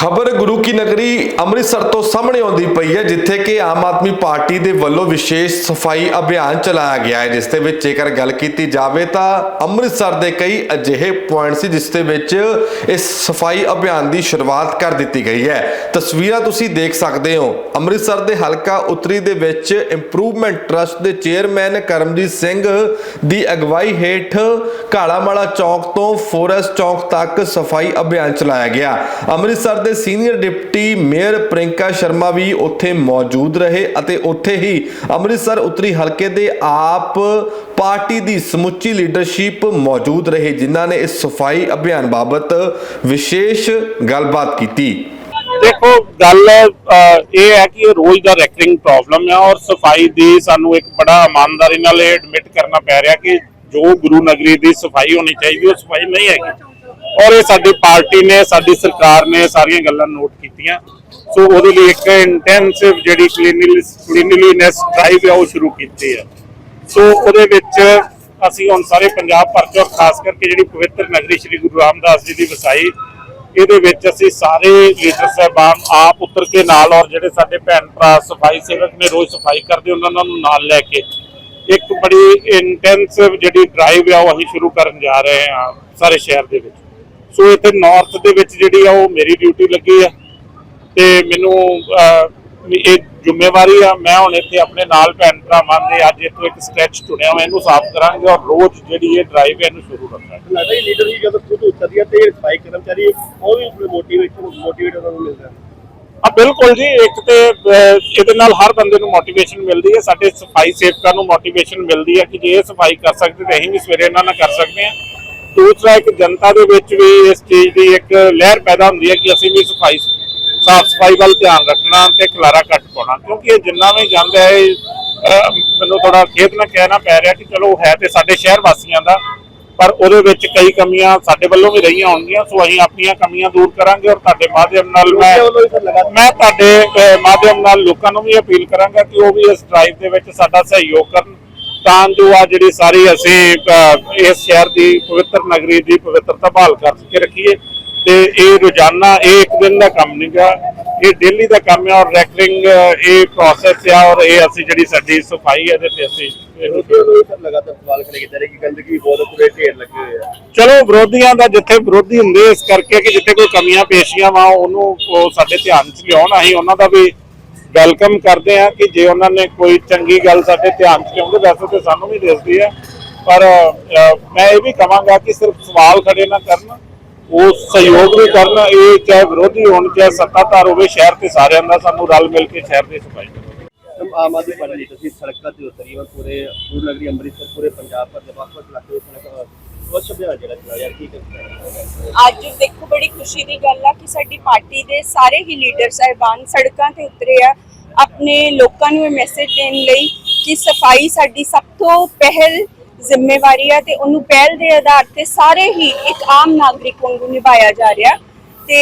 ਖਬਰ ਗੁਰੂ ਕੀ ਨਗਰੀ ਅੰਮ੍ਰਿਤਸਰ ਤੋਂ ਸਾਹਮਣੇ ਆਉਂਦੀ ਪਈ ਹੈ, ਜਿੱਥੇ ਕਿ ਆਮ ਆਦਮੀ ਪਾਰਟੀ ਦੇ ਵੱਲੋਂ ਵਿਸ਼ੇਸ਼ ਸਫ਼ਾਈ ਅਭਿਆਨ ਚਲਾਇਆ ਗਿਆ ਹੈ। ਜਿਸ ਦੇ ਵਿੱਚ ਜੇਕਰ ਗੱਲ ਕੀਤੀ ਜਾਵੇ ਤਾਂ ਅੰਮ੍ਰਿਤਸਰ ਦੇ ਕਈ ਅਜਿਹੇ ਪੁਆਇੰਟ ਸੀ ਜਿਸ ਦੇ ਵਿੱਚ ਇਸ ਸਫ਼ਾਈ ਅਭਿਆਨ ਦੀ ਸ਼ੁਰੂਆਤ ਕਰ ਦਿੱਤੀ ਗਈ ਹੈ। ਤਸਵੀਰਾਂ ਤੁਸੀਂ ਦੇਖ ਸਕਦੇ ਹੋ। ਅੰਮ੍ਰਿਤਸਰ ਦੇ ਹਲਕਾ ਉੱਤਰੀ ਦੇ ਵਿੱਚ ਇੰਪਰੂਵਮੈਂਟ ਟਰਸਟ ਦੇ ਚੇਅਰਮੈਨ ਕਰਮਜੀਤ ਸਿੰਘ ਦੀ ਅਗਵਾਈ ਹੇਠ ਕਾਲਾਮਾਲਾ ਚੌਕ ਤੋਂ ਫੋਰੈਸਟ ਚੌਕ ਤੱਕ ਸਫ਼ਾਈ ਅਭਿਆਨ ਚਲਾਇਆ ਗਿਆ। ਅੰਮ੍ਰਿਤਸਰ ਦੇ senior deputy mayor Prinka Sharma ਵੀ ਉੱਥੇ ਮੌਜੂਦ ਰਹੇ ਅਤੇ ਉੱਥੇ ਹੀ ਅੰਮ੍ਰਿਤਸਰ ਉੱਤਰੀ ਹਲਕੇ ਦੇ ਆਪ ਪਾਰਟੀ ਦੀ ਸਮੁੱਚੀ ਲੀਡਰਸ਼ਿਪ ਮੌਜੂਦ ਰਹੇ, ਜਿਨ੍ਹਾਂ ਨੇ ਇਸ ਸਫ਼ਾਈ ਅਭਿਆਨ ਬਾਬਤ ਵਿਸ਼ੇਸ਼ ਗੱਲਬਾਤ ਕੀਤੀ। ਦੇਖੋ, ਗੱਲ ਇਹ ਹੈ ਕਿ ਇਹ ਰੋਜ਼ ਦਾ ਰੈਕਰਿੰਗ ਪ੍ਰੋਬਲਮ ਹੈ ਔਰ ਸਫ਼ਾਈ ਦੀ ਸਾਨੂੰ ਇੱਕ ਬੜਾ ਇਮਾਨਦਾਰੀ ਨਾਲ ਇਹ ਐਡਮਿਟ ਕਰਨਾ ਪੈ ਰਿਹਾ ਕਿ ਜੋ ਗੁਰੂ ਨਗਰੀ ਦੀ ਸਫ਼ਾਈ ਹੋਣੀ ਚਾਹੀਦੀ, ਉਹ ਸਫ਼ਾਈ ਨਹੀਂ ਹੈਗੀ। ਔਰ ਇਹ ਸਾਡੀ ਪਾਰਟੀ ਨੇ, ਸਾਡੀ ਸਰਕਾਰ ਨੇ ਸਾਰੀਆਂ ਗੱਲਾਂ ਨੋਟ ਕੀਤੀਆਂ। ਸੋ ਉਹਦੇ ਲਈ ਇੱਕ ਇੰਟੈਂਸਿਵ ਜਿਹੜੀ ਕਲੀਨਲੀਨੈਸ ਡਰਾਈਵ ਹੈ ਉਹ ਸ਼ੁਰੂ ਕੀਤੀ ਹੈ ਸੋ ਉਹਦੇ ਵਿੱਚ ਅਸੀਂ ਹੁਣ ਸਾਰੇ ਪੰਜਾਬ ਭਰ ਚ ਔਰ ਖਾਸ ਕਰਕੇ ਜਿਹੜੀ ਪਵਿੱਤਰ ਨਗਰੀ ਸ੍ਰੀ ਗੁਰੂ ਰਾਮਦਾਸ ਜੀ ਦੀ ਵਸਾਈ, ਇਹਦੇ ਵਿੱਚ ਅਸੀਂ ਸਾਰੇ ਲੀਡਰ ਸਾਹਿਬਾਨ ਆਪ ਉਤਰ ਕੇ ਨਾਲ ਔਰ ਜਿਹੜੇ ਸਾਡੇ ਭੈਣ ਭਰਾ ਸਫ਼ਾਈ ਸੇਵਕ ਨੇ, ਰੋਜ਼ ਸਫ਼ਾਈ ਕਰਦੇ, ਉਹਨਾਂ ਨੂੰ ਨਾਲ ਲੈ ਕੇ ਇੱਕ ਬੜੀ ਇੰਟੈਂਸਿਵ ਜਿਹੜੀ ਡਰਾਈਵ ਆ, ਉਹ ਅਸੀਂ ਸ਼ੁਰੂ ਕਰਨ ਜਾ ਰਹੇ ਹਾਂ ਸਾਰੇ ਸ਼ਹਿਰ ਦੇ ਵਿੱਚ। ਸੋ ਇੱਥੇ ਨਾਰਥ ਦੇ ਵਿੱਚ ਜਿਹੜੀ ਆ ਉਹ ਮੇਰੀ ਡਿਊਟੀ ਲੱਗੀ ਆ। ਤੇ ਮੈਨੂੰ ਇਹ ਜ਼ਿੰਮੇਵਾਰੀ ਆ। ਮੈਂ ਹੁਣ ਇੱਥੇ ਆਪਣੇ ਨਾਲ ਭੈਣ ਭਰਾਵਾਂ ਦੇ ਅੱਜ ਇੱਥੋਂ ਇੱਕ ਸਟ੍ਰੈਚ ਚੁਣਿਆ ਹੋਇਆ ਇਹਨੂੰ ਸਾਫ਼ ਕਰਾਂਗੇ ਔਰ ਰੋਜ਼ ਜਿਹੜੀ ਇਹ ਡਰਾਈਵ ਹੈ ਇਹਨੂੰ ਸ਼ੁਰੂ ਰੱਖਾਂਗੇ ਲੱਗਦਾ ਹੀ ਲੀਡਰ ਵੀ ਜਦੋਂ ਖੁਦ ਉਤਰਦੀ ਹੈ ਤੇ ਸਫ਼ਾਈ ਕਰਮਚਾਰੀ ਉਹ ਵੀ ਮੋਟੀਵੇਸ਼ਨ ਮੋਟੀਵੇਟ ਉਹਨਾਂ ਨੂੰ ਮਿਲਦਾ ਹੈ। ਆ ਬਿਲਕੁਲ ਜੀ ਇੱਕ ਤੇ ਇਹਦੇ ਨਾਲ ਹਰ ਬੰਦੇ ਨੂੰ ਮੋਟੀਵੇਸ਼ਨ ਮਿਲਦੀ ਹੈ ਸਾਡੇ ਸਫ਼ਾਈ ਸੇਵਕਾਂ ਨੂੰ ਮੋਟੀਵੇਸ਼ਨ ਮਿਲਦੀ ਹੈ ਕਿ ਜੇ ਇਹ ਸਫ਼ਾਈ ਕਰ ਸਕਦੇ ਤੇ ਅਸੀਂ ਵੀ ਸਵੇਰੇ ਇਹਨਾਂ ਨਾਲ ਕਰ ਸਕਦੇ ਹਾਂ ਦੂਸਰਾ ਇੱਕ ਜਨਤਾ ਦੇ ਵਿੱਚ ਵੀ ਇਸ ਚੀਜ਼ ਦੀ ਇੱਕ ਲਹਿਰ ਪੈਦਾ ਹੁੰਦੀ ਹੈ ਕਿ ਅਸੀਂ ਵੀ ਸਫ਼ਾਈ, ਸਾਫ਼ ਸਫ਼ਾਈ ਵੱਲ ਧਿਆਨ ਰੱਖਣਾ ਤੇ ਖਲਾਰਾ ਘੱਟ ਪਾਉਣਾ, ਕਿਉਂਕਿ ਇਹ ਜਿੰਨਾ ਵੀ ਜਾਂਦਾ ਹੈ ਮੈਨੂੰ ਥੋੜਾ ਖੇਤ ਨਾਲ ਕਹਿਣਾ ਪੈ ਰਿਹਾ ਕਿ ਚਲੋ ਹੈ ਤੇ ਸਾਡੇ ਸ਼ਹਿਰ ਵਾਸੀਆਂ ਦਾ, ਪਰ ਉਹਦੇ ਵਿੱਚ ਕਈ ਕਮੀਆਂ ਸਾਡੇ ਵੱਲੋਂ ਵੀ ਰਹੀਆਂ ਹੋਣਗੀਆਂ, ਸੋ ਅਸੀਂ ਆਪਣੀਆਂ ਕਮੀਆਂ ਦੂਰ ਕਰਾਂਗੇ ਔਰ ਤੁਹਾਡੇ ਮਾਧਿਅਮ ਨਾਲ ਮੈਂ ਮੈਂ ਤੁਹਾਡੇ ਮਾਧਿਅਮ ਨਾਲ ਲੋਕਾਂ ਨੂੰ ਵੀ ਅਪੀਲ ਕਰਾਂਗਾ ਕਿ ਉਹ ਵੀ ਇਸ ਡਰਾਈਵ ਦੇ ਵਿੱਚ ਸਾਡਾ ਸਹਿਯੋਗ ਕਰਨ। ਤਾਂ ਜੋ ਆ ਜਿਹੜੀ ਸਾਰੀ ਅਸੀਂ ਇਸ ਸ਼ਹਿਰ ਦੀ ਪਵਿੱਤਰ ਨਗਰੀ ਦੀ ਪਵਿੱਤਰਤਾ ਬਹਾਲ ਕਰਕੇ ਰੱਖੀਏ। ਤੇ ਇਹ ਰੋਜ਼ਾਨਾ ਇਹ ਇੱਕ ਦਿਨ ਦਾ ਕੰਮ ਨਹੀਂਗਾ ਇਹ ਡੇਲੀ ਦਾ ਕੰਮ ਹੈ ਔਰ ਰੈਕਰਿੰਗ ਇਹ ਪ੍ਰੋਸੈਸ ਆ ਔਰ ਇਹ ਅਸੀਂ ਜਿਹੜੀ ਸਾਡੀ ਸਫ਼ਾਈ ਹੈ ਤੇ ਅਸੀਂ ਕਰੇ ਚਲੋ ਵਿਰੋਧੀਆਂ ਦਾ ਜਿੱਥੇ ਵਿਰੋਧੀ ਹੁੰਦੇ ਇਸ ਕਰਕੇ ਕਿ ਜਿੱਥੇ ਕੋਈ ਕਮੀਆਂ ਪੇਸ਼ੀਆਂ ਵਾ ਉਹਨੂੰ ਉਹ ਸਾਡੇ ਧਿਆਨ 'ਚ ਲਿਆਉਣ ਅਸੀਂ ਉਹਨਾਂ ਦਾ ਵੀ ਵੈਲਕਮ ਕਰਦੇ ਆ ਕਿ ਜੇ ਉਹਨਾਂ ਨੇ ਕੋਈ ਚੰਗੀ ਗੱਲ ਸਾਡੇ ਧਿਆਨ 'ਚ ਲਿਆਉਂਦੇ, ਵੈਸੇ ਤੇ ਸਾਨੂੰ ਵੀ ਦਿਸਦੀ ਹੈ। ਪਰ ਮੈਂ ਇਹ ਵੀ ਕਹਾਂਗਾ ਕਿ ਸਿਰਫ ਸਵਾਲ ਖੜੇ ਨਾ ਕਰਨ, ਉਹ ਸਹਿਯੋਗ ਵੀ ਕਰਨ, ਇਹ ਚਾਹੇ ਵਿਰੋਧੀ ਹੋਣ, ਚਾਹੇ ਸੱਤਾਧਾਰ ਹੋਵੇ, ਸ਼ਹਿਰ ਤੇ ਸਾਰਿਆਂ ਦਾ ਸਾਨੂੰ ਰਲ ਮਿਲ ਕੇ ਸ਼ਹਿਰ ਦੀ ਸਫ਼ਾਈ ਆਮ ਆਦਮੀ ਪਾਰਟੀ ਤੁਸੀਂ ਸੜਕਾਂ ਤੇ ਉਤਰੀ ਹੋ, ਪੂਰੇ ਗੁਰੂ ਨਗਰੀ ਅੰਮ੍ਰਿਤਸਰ, ਪੂਰੇ ਪੰਜਾਬ ਭਰ ਦੇ ਵੱਖ ਵੱਖ ਇਲਾਕੇ ਵਿੱਚ ਸਵੱਛ ਅਭਿਆਨ ਜਿਹੜਾ ਚਲਾਇਆ ਯਾਰ, ਕੀ ਕਹਿੰਦੇ ਅੱਜ ਦੇਖੋ, ਬੜੀ ਖੁਸ਼ੀ ਦੀ ਗੱਲ ਆ ਕਿ ਸਾਡੀ ਪਾਰਟੀ ਦੇ ਸਾਰੇ ਹੀ ਲੀਡਰ ਸਾਹਿਬਾਨ ਸੜਕਾਂ ਤੇ ਉਤਰੇ ਆ। ਆਪਣੇ ਲੋਕਾਂ ਨੂੰ ਇਹ ਮੈਸੇਜ ਦੇਣ ਲਈ ਕਿ ਸਫ਼ਾਈ ਸਾਡੀ ਸਭ ਤੋਂ ਪਹਿਲ ਜ਼ਿੰਮੇਵਾਰੀ ਆ ਤੇ ਉਹਨੂੰ ਪਹਿਲ ਦੇ ਆਧਾਰ ਤੇ ਸਾਰੇ ਹੀ ਇੱਕ ਆਮ ਨਾਗਰਿਕ ਵਾਂਗੂ ਨਿਭਾਇਆ ਜਾ ਰਿਹਾ। ਤੇ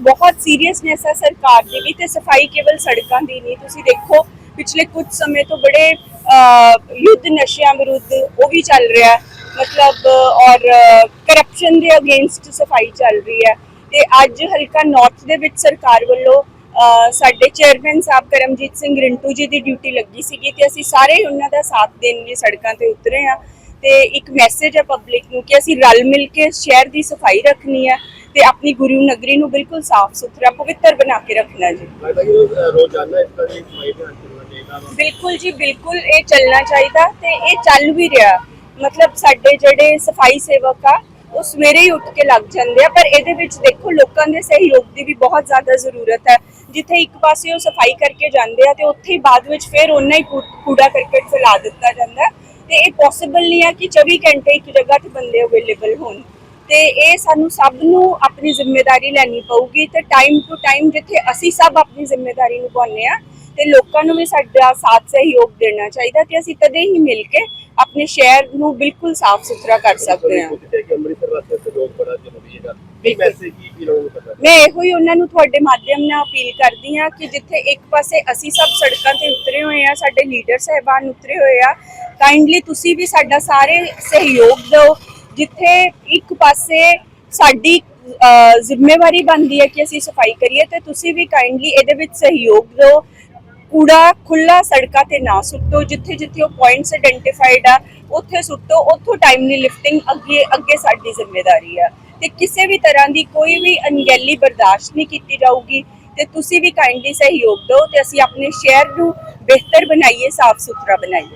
ਬਹੁਤ ਸੀਰੀਅਸਨੈਸ ਹੈ ਸਰਕਾਰ ਦੀ ਵੀ ਤੇ ਸਫ਼ਾਈ ਕੇਵਲ ਸੜਕਾਂ ਦੀ ਨਹੀਂ। ਤੁਸੀਂ ਦੇਖੋ, ਪਿਛਲੇ ਕੁਝ ਸਮੇਂ ਤੋਂ ਬੜੇ ਯੁੱਧ ਨਸ਼ਿਆਂ ਵਿਰੁੱਧ ਉਹ ਵੀ ਚੱਲ ਰਿਹਾ। ਮਤਲਬ ਔਰ ਕਰਪਸ਼ਨ ਦੇ ਅਗੇਂਸਟ ਸਫ਼ਾਈ ਚੱਲ ਰਹੀ ਹੈ। ਤੇ ਅੱਜ ਹਲਕਾ ਨਾਰਥ ਦੇ ਵਿੱਚ ਸਰਕਾਰ ਵੱਲੋਂ ਸਾਡੇ ਚੇਅਰਮੈਨ ਸਾਹਿਬ ਕਰਮਜੀਤ ਸਿੰਘ ਰਿੰਟੂ ਜੀ ਦੀ ਡਿਊਟੀ ਲੱਗੀ ਸੀਗੀ ਤੇ ਅਸੀਂ ਸਾਰੇ ਉਹਨਾਂ ਦਾ ਸਾਥ ਦੇਣ ਲਈ ਸੜਕਾਂ ਤੇ ਉਤਰੇ ਆ ਤੇ ਇੱਕ ਮੈਸੇਜ ਹੈ ਪਬਲਿਕ ਨੂੰ ਕਿ ਅਸੀਂ ਰਲ ਮਿਲ ਕੇ ਸ਼ਹਿਰ ਦੀ ਸਫ਼ਾਈ ਰੱਖਣੀ ਹੈ ਤੇ ਆਪਣੀ ਗੁਰੂ ਨਗਰੀ ਨੂੰ ਬਿਲਕੁਲ ਸਾਫ਼ ਸੁਥਰਾ ਪਵਿੱਤਰ ਬਣਾ ਕੇ ਰੱਖਣਾ ਜੀ। ਰੋਜ਼ਾਨਾ ਇਸ ਤਰ੍ਹਾਂ ਦੀ ਸਫ਼ਾਈ ਬਿਲਕੁਲ ਜੀ ਬਿਲਕੁਲ ਇਹ ਚੱਲਣਾ ਚਾਹੀਦਾ ਤੇ ਇਹ ਚੱਲ ਵੀ ਰਿਹਾ। ਮਤਲਬ ਸਾਡੇ ਜਿਹੜੇ ਸਫ਼ਾਈ ਸੇਵਕ ਆ, ਉਹ ਸਵੇਰੇ ਹੀ ਉੱਠ ਕੇ ਲੱਗ ਜਾਂਦੇ ਆ, ਪਰ ਇਹਦੇ ਵਿੱਚ ਦੇਖੋ ਲੋਕਾਂ ਦੇ ਸਹਿਯੋਗ ਦੀ ਵੀ ਬਹੁਤ ਜ਼ਿਆਦਾ ਜ਼ਰੂਰਤ ਹੈ ਜਿੱਥੇ ਇੱਕ ਪਾਸੇ ਉਹ ਸਫ਼ਾਈ ਕਰਕੇ ਜਾਂਦੇ ਆ ਤੇ ਉੱਥੇ ਹੀ ਬਾਅਦ ਵਿੱਚ ਫਿਰ ਉਹਨਾਂ ਹੀ ਕੂ- ਕੂੜਾ ਕਰਕਟ ਫੈਲਾ ਦਿੱਤਾ ਜਾਂਦਾ ਹੈ। ਤੇ ਇਹ ਪੋਸੀਬਲ ਨਹੀਂ ਆ ਕਿ 24 ਘੰਟੇ ਇੱਕ ਜਗ੍ਹਾ ਤੇ ਬੰਦੇ ਅਵੇਲੇਬਲ ਹੋਣ ਤੇ ਇਹ ਸਾਨੂੰ ਸਭ ਨੂੰ ਆਪਣੀ ਜ਼ਿੰਮੇਵਾਰੀ ਲੈਣੀ ਪਊਗੀ ਤੇ ਟਾਈਮ ਟੂ ਟਾਈਮ ਜਿੱਥੇ ਅਸੀਂ ਸਭ ਆਪਣੀ ਜ਼ਿੰਮੇਵਾਰੀ ਨਿਭਾਉਂਦੇ ਆ ਤੇ ਲੋਕਾਂ ਨੂੰ ਵੀ ਸਾਡਾ ਸਾਥ ਸਹਿਯੋਗ ਦੇਣਾ ਚਾਹੀਦਾ ਕਿ ਅਸੀਂ ਤਦੇ ਹੀ ਮਿਲ ਕੇ ਆਪਣੇ ਸ਼ਹਿਰ ਨੂੰ ਬਿਲਕੁਲ ਸਾਫ਼ ਸੁਥਰਾ ਕਰ ਸਕਦੇ ਹਾਂ। ਮੈਂ ਇਹੋ ਹੀ ਉਹਨਾਂ ਨੂੰ ਤੁਹਾਡੇ ਮਾਧਿਅਮ ਨਾਲ ਅਪੀਲ ਕਰਦੀ ਹਾਂ ਕਿ ਜਿੱਥੇ ਇੱਕ ਪਾਸੇ ਅਸੀਂ ਸਭ ਸੜਕਾਂ ਤੇ ਉਤਰੇ ਹੋਏ ਆ ਸਾਡੇ ਲੀਡਰ ਸਹਿਬਾਨ ਉਤਰੇ ਹੋਏ ਆ ਕਾਈਂਡਲੀ ਤੁਸੀਂ ਵੀ ਸਾਡਾ ਸਾਰੇ ਸਹਿਯੋਗ ਦਿਓ। ਜਿੱਥੇ ਇੱਕ ਪਾਸੇ ਸਾਡੀ ਜ਼ਿੰਮੇਵਾਰੀ ਬਣਦੀ ਹੈ ਕਿ ਅਸੀਂ ਸਫ਼ਾਈ ਕਰੀਏ ਤੇ ਤੁਸੀਂ ਵੀ ਕਾਈਂਡਲੀ ਇਹਦੇ ਵਿੱਚ ਸਹਿਯੋਗ ਦਿਓ। ਕੂੜਾ ਖੁੱਲਾ ਸੜਕਾਂ ਤੇ ਨਾ ਸੁੱਟੋ, ਜਿੱਥੇ ਜਿੱਥੇ ਉਹ ਪੁਆਇੰਟਸ ਆਇਡੈਂਟੀਫਾਈਡ ਆ, ਉੱਥੇ ਸੁੱਟੋ, ਉੱਥੋਂ ਟਾਈਮਲੀ ਲਿਫਟਿੰਗ ਅੱਗੇ ਅੱਗੇ ਸਾਡੀ ਜ਼ਿੰਮੇਵਾਰੀ ਆ। ਤੇ ਕਿਸੇ ਵੀ ਤਰ੍ਹਾਂ ਦੀ ਕੋਈ ਵੀ ਅਣਗਹਿਲੀ ਬਰਦਾਸ਼ਤ ਨਹੀਂ ਕੀਤੀ ਜਾਊਗੀ। ਤੇ ਤੁਸੀਂ ਵੀ ਕਾਈਂਡਲੀ ਸਹਿਯੋਗ ਦਿਓ ਤੇ ਅਸੀਂ ਆਪਣੇ ਸ਼ਹਿਰ ਨੂੰ ਬਿਹਤਰ ਬਣਾਈਏ ਸਾਫ਼ ਸੁਥਰਾ ਬਣਾਈਏ।